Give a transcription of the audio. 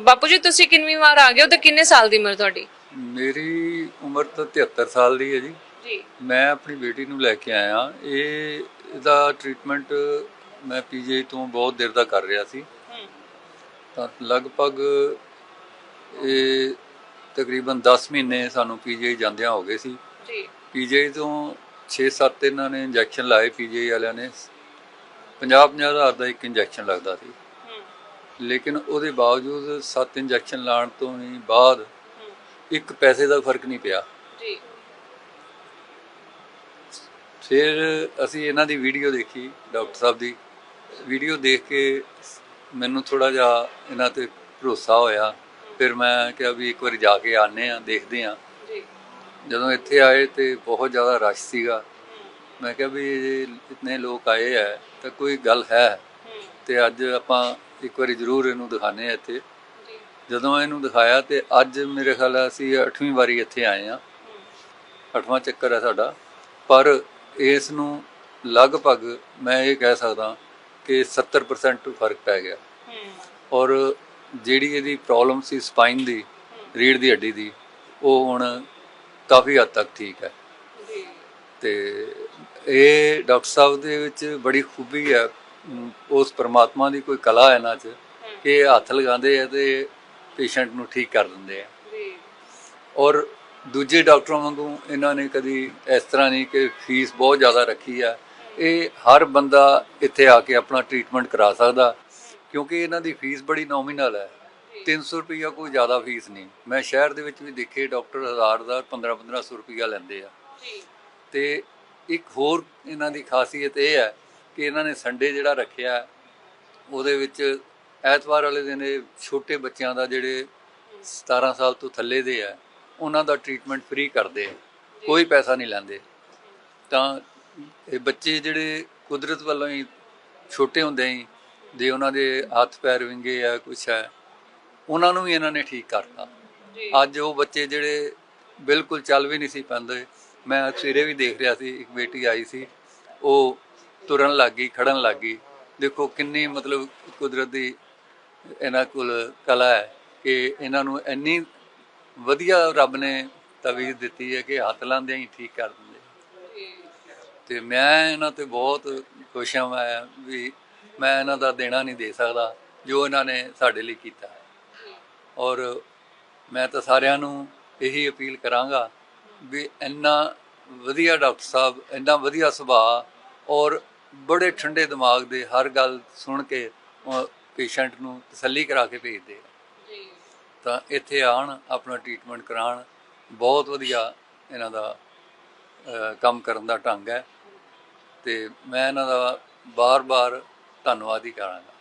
ਬਾਪੂ ਜੀ ਤੁਸੀਂ ਕਿੰਨੀ ਵਾਰ ਆ ਗਏ ਹੋ ਤੇ ਕਿੰਨੇ ਸਾਲ ਦੀ ਉਮਰ ਤੁਹਾਡੀ? ਮੇਰੀ ਉਮਰ ਤਾਂ 73 ਸਾਲ ਦੀ ਹੈ ਜੀ। ਜੀ। ਮੈਂ ਆਪਣੀ ਬੇਟੀ ਨੂੰ ਲੈ ਕੇ ਆਇਆ। ਇਹ ਇਹਦਾ ਟ੍ਰੀਟਮੈਂਟ ਮੈਂ ਪੀਜੀ ਤੋਂ ਬਹੁਤ ਦੇਰ ਦਾ ਕਰ ਰਿਹਾ ਸੀ। ਤਾਂ ਲਗਭਗ ਇਹ ਤਕਰੀਬਨ 10 ਮਹੀਨੇ ਸਾਨੂੰ ਪੀਜੀ ਜਾਂਦਿਆਂ ਹੋ ਗਏ ਸੀ। ਜੀ। ਪੀਜੀ ਤੋਂ 6-7 ਇਹਨਾਂ ਨੇ ਇੰਜੈਕਸ਼ਨ ਲਾਏ ਪੀਜੀ ਵਾਲਿਆਂ ਨੇ। 50-50 ਹਜ਼ਾਰ ਦਾ ਇੱਕ ਇੰਜੈਕਸ਼ਨ ਲੱਗਦਾ ਸੀ। ਲੇਕਿਨ ਉਹਦੇ ਬਾਵਜੂਦ 7 ਇੰਜੈਕਸ਼ਨ ਲਾਉਣ ਤੋਂ ਵੀ ਬਾਅਦ ਇੱਕ ਪੈਸੇ ਦਾ ਫ਼ਰਕ ਨਹੀਂ ਪਿਆ। ਜੀ। ਫਿਰ ਅਸੀਂ ਇਹਨਾਂ ਦੀ ਵੀਡੀਓ ਦੇਖੀ ਡਾਕਟਰ ਸਾਹਿਬ ਦੀ। ਵੀਡੀਓ ਦੇਖ ਕੇ ਮੈਨੂੰ ਥੋੜਾ ਜਿਹਾ ਇਹਨਾਂ ਤੇ ਭਰੋਸਾ ਹੋਇਆ। ਫਿਰ ਮੈਂ ਕਿਹਾ ਵੀ ਇੱਕ ਵਾਰੀ ਜਾ ਕੇ ਆਨੇ ਆ ਦੇਖਦੇ ਆ ਜੀ। ਜਦੋਂ ਇੱਥੇ ਆਏ ਤੇ ਬਹੁਤ ਜ਼ਿਆਦਾ ਰਸ਼ ਸੀਗਾ। ਮੈਂ ਕਿਹਾ ਵੀ ਇਤਨੇ ਲੋਕ ਆਏ ਆ ਤਾਂ ਕੋਈ ਗੱਲ ਹੈ। ਤੇ ਅੱਜ ਆਪਾਂ ਇੱਕ ਵਾਰੀ ਜ਼ਰੂਰ ਇਹਨੂੰ ਦਿਖਾਣੇ ਆ ਇੱਥੇ। ਜਦੋਂ ਇਹਨੂੰ ਦਿਖਾਇਆ ਤੇ ਅੱਜ ਮੇਰੇ ਖਿਆਲ ਆ ਅਸੀਂ 8ਵੀਂ ਵਾਰੀ ਇੱਥੇ ਆਏ ਆ ਅੱਠਵਾਂ ਚੱਕਰ ਹੈ ਸਾਡਾ। ਪਰ ਇਸ ਨੂੰ ਲਗਭਗ ਮੈਂ ਇਹ ਕਹਿ ਸਕਦਾ ਕਿ 70% ਫ਼ਰਕ ਪੈ ਗਿਆ। ਔਰ ਜਿਹੜੀ ਇਹਦੀ ਪ੍ਰੋਬਲਮ ਸੀ ਸਪਾਈਨ ਦੀ ਰੀੜ ਦੀ ਹੱਡੀ ਦੀ ਉਹ ਹੁਣ ਕਾਫੀ ਹੱਦ ਤੱਕ ਠੀਕ ਹੈ। ਤੇ ਇਹ ਡਾਕਟਰ ਸਾਹਿਬ ਦੇ ਵਿੱਚ ਬੜੀ ਖੂਬੀ ਹੈ। ਉਸ ਪਰਮਾਤਮਾ ਦੀ ਕੋਈ ਕਲਾ ਹੈ ਇਹਨਾਂ 'ਚ ਕਿ ਹੱਥ ਲਗਾਉਂਦੇ ਆ ਤੇ ਪੇਸ਼ੈਂਟ ਨੂੰ ਠੀਕ ਕਰ ਦਿੰਦੇ ਆ। ਜੀ। ਔਰ ਦੂਜੇ ਡਾਕਟਰਾਂ ਵਾਂਗੂ ਇਹਨਾਂ ਨੇ ਕਦੀ ਇਸ ਤਰ੍ਹਾਂ ਨਹੀਂ ਕਿ ਫੀਸ ਬਹੁਤ ਜ਼ਿਆਦਾ ਰੱਖੀ ਆ। ਇਹ ਹਰ ਬੰਦਾ ਇੱਥੇ ਆ ਕੇ ਆਪਣਾ ਟ੍ਰੀਟਮੈਂਟ ਕਰਾ ਸਕਦਾ ਕਿਉਂਕਿ ਇਹਨਾਂ ਦੀ ਫੀਸ ਬੜੀ ਨੋਮੀਨਲ ਹੈ। 300 ਰੁਪਈਆ ਕੋਈ ਜ਼ਿਆਦਾ ਫੀਸ ਨਹੀਂ। ਮੈਂ ਸ਼ਹਿਰ ਦੇ ਵਿੱਚ ਵੀ ਦੇਖੇ ਡਾਕਟਰ ਹਜ਼ਾਰ ਦਾ 15 1500 ਰੁਪਈਆ ਲੈਂਦੇ ਆ। ਜੀ। ਤੇ ਇੱਕ ਹੋਰ ਇਹਨਾਂ ਦੀ ਖਾਸੀਅਤ ਇਹ ਹੈ ਕਿ ਇਹਨਾਂ ਨੇ ਸੰਡੇ ਜਿਹੜਾ ਰੱਖਿਆ ਉਹਦੇ ਵਿੱਚ ਐਤਵਾਰ ਵਾਲੇ ਦਿਨ ਇਹ ਛੋਟੇ ਬੱਚਿਆਂ ਦਾ ਜਿਹੜੇ 17 ਸਾਲ ਤੋਂ ਥੱਲੇ ਦੇ ਆ ਉਹਨਾਂ ਦਾ ਟ੍ਰੀਟਮੈਂਟ ਫ੍ਰੀ ਕਰਦੇ ਆ ਕੋਈ ਪੈਸਾ ਨਹੀਂ ਲੈਂਦੇ। ਤਾਂ ਇਹ ਬੱਚੇ ਜਿਹੜੇ ਕੁਦਰਤ ਵੱਲੋਂ ਹੀ ਛੋਟੇ ਹੁੰਦੇ ਹੀ ਜੇ ਉਹਨਾਂ ਦੇ ਹੱਥ ਪੈਰ ਵਿੰਗੇ ਆ ਕੁਛ ਹੈ ਉਹਨਾਂ ਨੂੰ ਵੀ ਇਹਨਾਂ ਨੇ ਠੀਕ ਕਰਤਾ। ਅੱਜ ਉਹ ਬੱਚੇ ਜਿਹੜੇ ਬਿਲਕੁਲ ਚੱਲ ਵੀ ਨਹੀਂ ਸੀ ਪੈਂਦੇ। ਮੈਂ ਸਵੇਰੇ ਵੀ ਦੇਖ ਰਿਹਾ ਸੀ ਇੱਕ ਬੇਟੀ ਆਈ ਸੀ ਉਹ ਤੁਰਨ ਲੱਗ ਗਈ, ਖੜਨ ਲੱਗ ਗਈ। ਦੇਖੋ ਕਿੰਨੀ ਮਤਲਬ ਕੁਦਰਤ ਦੀ ਇਹਨਾਂ ਕੋਲ ਕਲਾ ਹੈ ਕਿ ਇਹਨਾਂ ਨੂੰ ਇੰਨੀ ਵਧੀਆ ਰੱਬ ਨੇ ਤਵੀਜ਼ ਦਿੱਤੀ ਹੈ ਕਿ ਹੱਥ ਲਾਉਂਦਿਆਂ ਹੀ ਠੀਕ ਕਰ ਦਿੰਦੇ ਤੇ ਮੈਂ ਇਹਨਾਂ ਤੇ ਬਹੁਤ ਖੁਸ਼ ਹਾਂ, ਮੈਂ ਵੀ ਮੈਂ ਇਹਨਾਂ ਦਾ ਦੇਣਾ ਨਹੀਂ ਦੇ ਸਕਦਾ ਜੋ ਇਹਨਾਂ ਨੇ ਸਾਡੇ ਲਈ ਕੀਤਾ ਔਰ ਮੈਂ ਤਾਂ ਸਾਰਿਆਂ ਨੂੰ ਇਹੀ ਅਪੀਲ ਕਰਾਂਗਾ ਵੀ ਇੰਨਾ ਵਧੀਆ ਡਾਕਟਰ ਸਾਹਿਬ, ਇੰਨਾ ਵਧੀਆ ਸੁਭਾਅ ਔਰ ਬੜੇ ਠੰਡੇ ਦਿਮਾਗ ਦੇ ਹਰ ਗੱਲ ਸੁਣ ਕੇ ਪੇਸ਼ੈਂਟ ਨੂੰ ਤਸੱਲੀ ਕਰਾ ਕੇ ਭੇਜਦੇ ਆ। ਜੀ। ਤਾਂ ਇੱਥੇ ਆਣ ਆਪਣਾ ਟ੍ਰੀਟਮੈਂਟ ਕਰਾਉਣ ਬਹੁਤ ਵਧੀਆ ਇਹਨਾਂ ਦਾ ਕੰਮ ਕਰਨ ਦਾ ਢੰਗ ਹੈ। ਤੇ ਮੈਂ ਇਹਨਾਂ ਦਾ ਬਾਰ-ਬਾਰ ਧੰਨਵਾਦ ਹੀ ਕਰਾਂਗਾ।